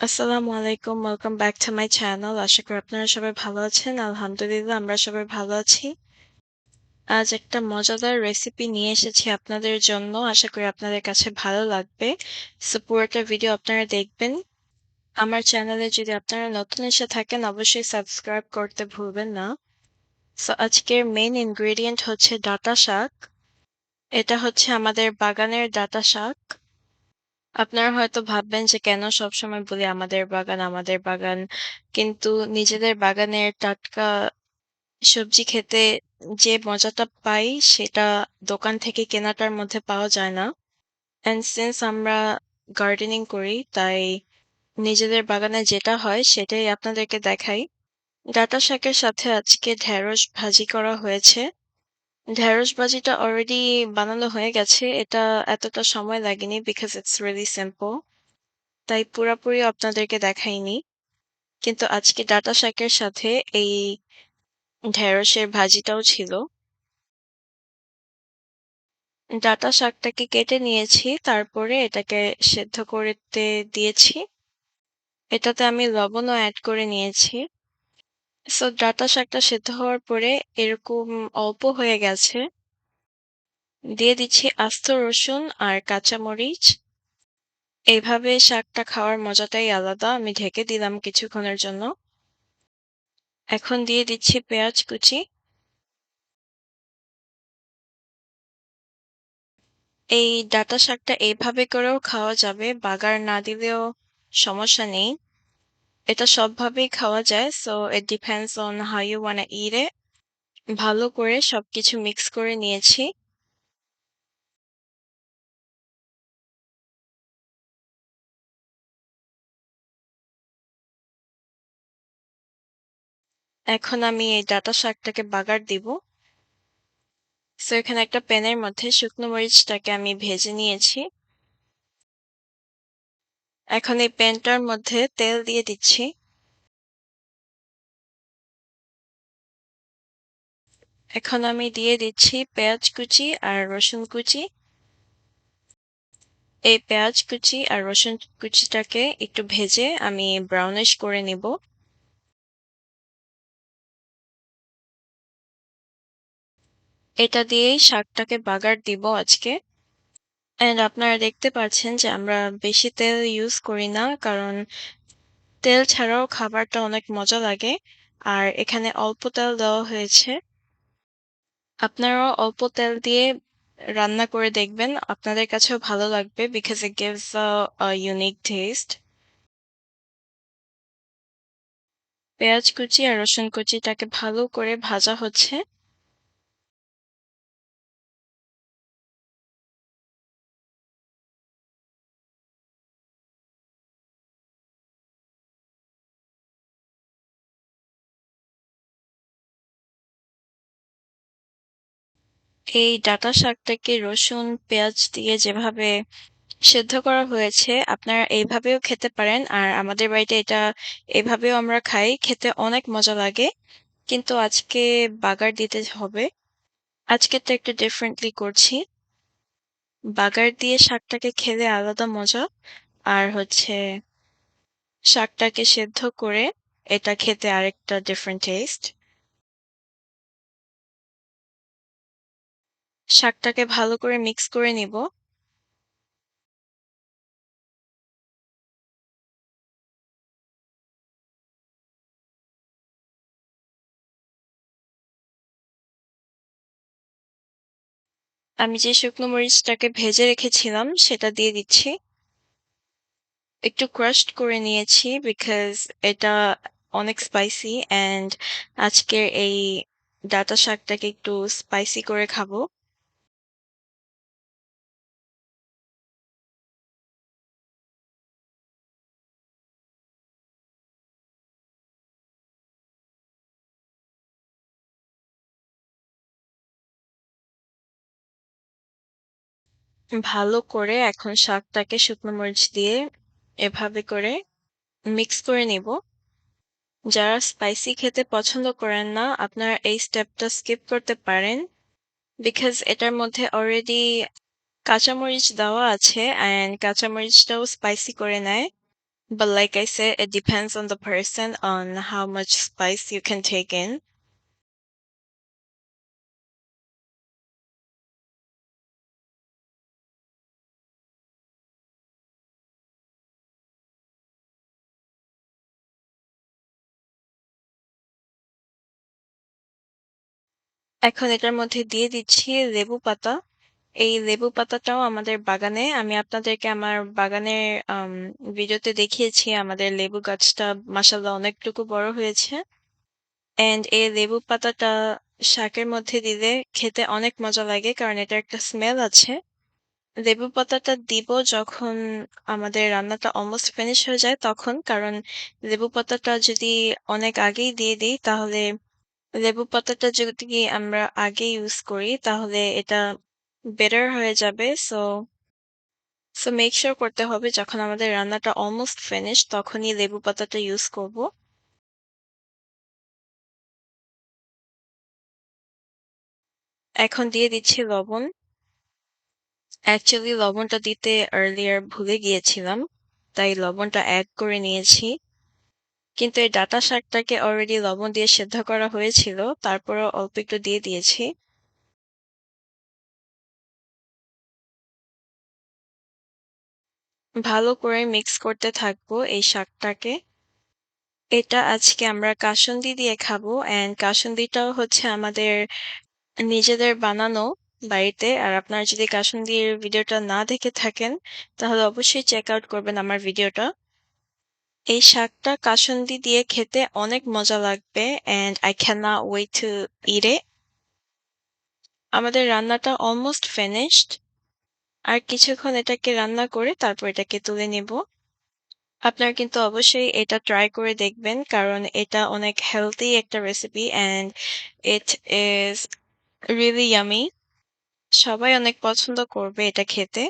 আসসালামু আলাইকুম। Welcome back to my channel. আশা করি আপনারা সবাই ভালো আছেন। আলহামদুলিল্লাহ, আমরা সবাই ভালো আছি। আজ একটা মজাদার রেসিপি নিয়ে এসেছি আপনাদের জন্য। আশা করি আপনাদের কাছে ভালো লাগবে। সো পুরোটা ভিডিও আপনারা দেখবেন। আমার চ্যানেলে যদি আপনারা নতুন এসে থাকেন, অবশ্যই সাবস্ক্রাইব করতে ভুলবেন না। সো আজকের মেইন ইনগ্রেডিয়েন্ট হচ্ছে ডাঁটা শাক। এটা হচ্ছে আমাদের বাগানের ডাটা শাক। আপনারা হয়তো ভাববেন যে কেন সবসময় বলি আমাদের বাগান, আমাদের বাগান। কিন্তু নিজেদের বাগানের টাটকা সবজি খেতে যে মজাটা পাই সেটা দোকান থেকে কেনাটার মধ্যে পাওয়া যায় না। অ্যান্ড সিন্স আমরা গার্ডেনিং করি তাই নিজেদের বাগানে যেটা হয় সেটাই আপনাদেরকে দেখাই। ডাঁটা শাকের সাথে আজকে ঢেঁড়স ভাজি করা হয়েছে। ঢেঁড়স ভাজিটা অলরেডি বানানো হয়ে গেছে। এটা এতটা সময় লাগেনি বিকজ ইটস রিয়েলি সিম্পল। তাই পুরাপুরি আপনাদেরকে দেখাইনি। কিন্তু আজকে ডাঁটা শাকের সাথে এই ঢেঁড়সের ভাজিটাও ছিল। ডাঁটা শাকটাকে কেটে নিয়েছি, তারপরে এটাকে সেদ্ধ করতে দিয়েছি। এটাতে আমি লবণও অ্যাড করে নিয়েছি। সো ডাঁটা শাকটা সেদ্ধ হওয়ার পরে এরকম অল্প হয়ে গেছে। দিয়ে দিচ্ছি আস্ত রসুন আর কাঁচামরিচ। এইভাবে শাকটা খাওয়ার মজাটাই আলাদা। আমি ঢেকে দিলাম কিছুক্ষণের জন্য। এখন দিয়ে দিচ্ছি পেঁয়াজ কুচি। এই ডাঁটা শাকটা এইভাবে করেও খাওয়া যাবে। বাগার না দিলেও সমস্যা নেই। এটা সবভাবেই খাওয়া যায়। So it depends on how you wanna eat it. ভালো করে সবকিছু মিক্স করে নিয়েছি। এখন আমি এই ডাঁটা শাকটাকে বাগার দিব। সো এখানে একটা প্যানের মধ্যে শুকনো মরিচটাকে আমি ভেজে নিয়েছি। এখন এই প্যানটার মধ্যে তেল দিয়ে দিচ্ছি। এখন আমি দিয়ে দিচ্ছি পেঁয়াজ কুচি আর রসুন কুচি। এই পেঁয়াজ কুচি আর রসুন কুচিটাকে একটু ভেজে আমি ব্রাউনিশ করে নিব। এটা দিয়েই শাকটাকে বাগার দিব আজকে। অ্যান্ড আপনারা দেখতে পাচ্ছেন যে আমরা বেশি তেল ইউজ করি না কারণ তেল ছাড়াও খাবারটা অনেক মজা লাগে। আর এখানে অল্প তেল দেওয়া হয়েছে। আপনারাও অল্প তেল দিয়ে রান্না করে দেখবেন। আপনাদের কাছেও ভালো লাগবে because it gives a, unique taste. পেঁয়াজ কুচি আর রসুন কুচিটাকে ভালো করে ভাজা হচ্ছে। এই ডাঁটা শাকটাকে রসুন, পেঁয়াজ দিয়ে যেভাবে সেদ্ধ করা হয়েছে আপনারা এইভাবেও খেতে পারেন। আর আমাদের বাড়িতে এটা এভাবেও আমরা খাই। খেতে অনেক মজা লাগে। কিন্তু আজকে বাগার দিতে হবে। আজকেরটা একটু ডিফারেন্টলি করছি। বাগার দিয়ে শাকটাকে খেলে আলাদা মজা। আর হচ্ছে শাকটাকে সেদ্ধ করে এটা খেতে আরেকটা ডিফারেন্ট টেস্ট। শাকটাকে ভালো করে মিক্স করে নিব। আমি যে শুকনো মরিচটাকে ভেজে রেখেছিলাম, সেটা দিয়ে দিচ্ছি। একটু ক্রাশড করে নিয়েছি বিকজ এটা অনেক স্পাইসি অ্যান্ড আজকের এই ডাঁটা শাকটাকে একটু স্পাইসি করে খাব। ভালো করে এখন শাকটাকে শুকনো মরিচ দিয়ে এভাবে করে মিক্স করে নিব। যারা স্পাইসি খেতে পছন্দ করেন না আপনারা এই স্টেপটা স্কিপ করতে পারেন। বিকজ এটার মধ্যে অলরেডি কাঁচামরিচ দেওয়া আছে অ্যান্ড কাঁচামরিচটাও স্পাইসি করে নেয়। But like I said, it depends on the person on how much spice you can take. এখন এটার মধ্যে দিয়ে দিচ্ছি লেবু পাতা। এই লেবু পাতাটাও আমাদের বাগানে আমি আপনাদেরকে আমার বাগানের ভিডিওতে দেখিয়েছি, আমাদের লেবু গাছটা মাশাআল্লাহ অনেকটুকু বড় হয়েছে। অ্যান্ড এই লেবু পাতাটা শাকের মধ্যে দিলে খেতে অনেক মজা লাগে, কারণ এটার একটা স্মেল আছে। লেবু পাতাটা দিব যখন আমাদের রান্নাটা অলমোস্ট ফিনিশ হয়ে যায়, তখন। কারণ লেবু পাতাটা যদি অনেক আগেই দিয়ে দিই, তাহলে লেবু পাতাটা যদি আমরা আগে ইউজ করি, তাহলে এটা বেটার হয়ে যাবে। সো সো মেক সিউর করতে হবে, যখন আমাদের রান্নাটা অলমোস্ট ফিনিশ তখনই লেবু পাতাটা ইউজ করব। এখন দিয়ে দিচ্ছি লবণ। অ্যাকচুয়ালি লবণটা দিতে আর্লিয়ার ভুলে গিয়েছিলাম। তাই লবণটা এড করে নিয়েছি। কিন্তু এই ডাটা শাকটাকে অলরেডি লবণ দিয়ে সেদ্ধ করা হয়েছিল। তারপরেও অল্প একটু দিয়ে দিয়েছি। ভালো করে মিক্স করতে থাকব এই শাকটাকে। এটা আজকে আমরা কাসুন্দি দিয়ে খাব অ্যান্ড কাসুন্দিটাও হচ্ছে আমাদের নিজেদের বানানো বাড়িতে। আর আপনারা যদি কাসুন্দির ভিডিওটা না দেখে থাকেন, তাহলে অবশ্যই চেক আউট করবেন আমার ভিডিওটা। এই শাকটা কাসুন্দি দিয়ে খেতে অনেক মজা লাগবে and I cannot wait to eat it. আমাদের রান্নাটা অলমোস্ট ফিনিশড। আর কিছুক্ষণ এটাকে রান্না করে তারপর এটাকে তুলে নিব। আপনারা কিন্তু অবশ্যই এটা ট্রাই করে দেখবেন, কারণ এটা অনেক হেলদি একটা recipe and it is really yummy সবাই অনেক পছন্দ করবে এটা খেতে।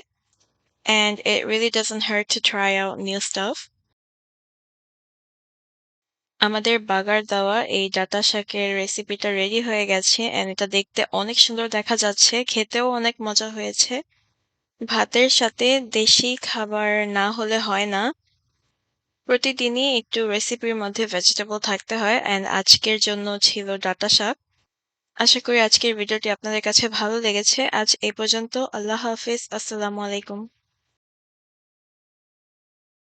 And it really doesn't hurt to try out new stuff. আমাদের বাগার দেওয়া এই ডাঁটা শাকের রেসিপিটা রেডি হয়ে গেছে অ্যান্ড এটা দেখতে অনেক সুন্দর দেখা যাচ্ছে। খেতেও অনেক মজা হয়েছে। ভাতের সাথে দেশি খাবার না হলে হয় না। প্রতিদিনই একটু রেসিপির মধ্যে ভেজিটেবল থাকতে হয় অ্যান্ড আজকের জন্য ছিল ডাঁটা শাক। আশা করি আজকের ভিডিওটি আপনাদের কাছে ভালো লেগেছে। আজ এই পর্যন্ত। আল্লাহ হাফিজ। আসসালামু আলাইকুম।